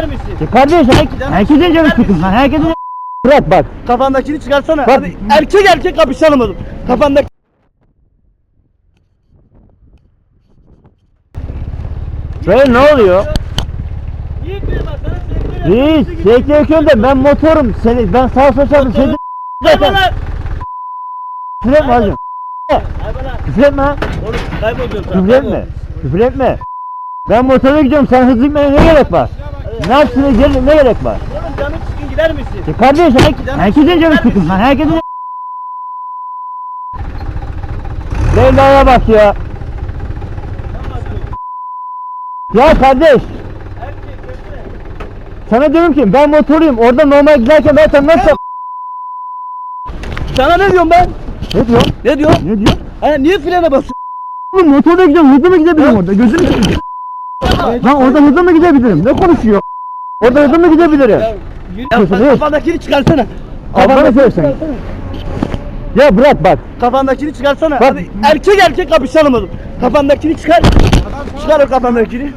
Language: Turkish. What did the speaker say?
gider misin? Ya kardeş her- herkesin canı sıkın lan. Herkesin Bırak bak. Kafandakini çıkarsana. Bak- Hadi erkek erkek kapışalım oğlum. Kafandaki Böyle ne oluyor? Sevgi yakıyorum da ben motorum. Seni, ben sağ sol çarptım. Seni zaten. Küfür etme hacım. Küfür etme ha. Oğlum kayboluyorum sana. Küfür etme. Küfür etme. Ben motora gidiyorum. Sen hızlı gitmene ne gerek var? Ne yapsın? Ne, ne gerek var? Oğlum canın çıkın gider misin? Ya kardeş her, herkesin canı sıkın lan. Herkesin Leyla'ya bak ya. Ya kardeş. Sana diyorum ki ben motoruyum. Orada normal giderken ben sen nasıl... Sana ne diyorum ben? Ne diyorsun? Ne diyorum? Ne diyorsun? Ha, niye frene basıyorsun? Oğlum motorla gidiyorum. Hızlı mı gidebilirim orada? Gözünü seveyim. Lan orada hızlı mı gidebilirim? Ne konuşuyor? Orada hızlı mı gidebilirim? Ya, yok. kafandakini çıkarsana. Kafandakini çıkarsana. Ya bırak bak. Kafandakini çıkarsana. Bak. Hadi erkek erkek kapışalım oğlum. Kafandakini çıkar. Çıkar o kafandakini.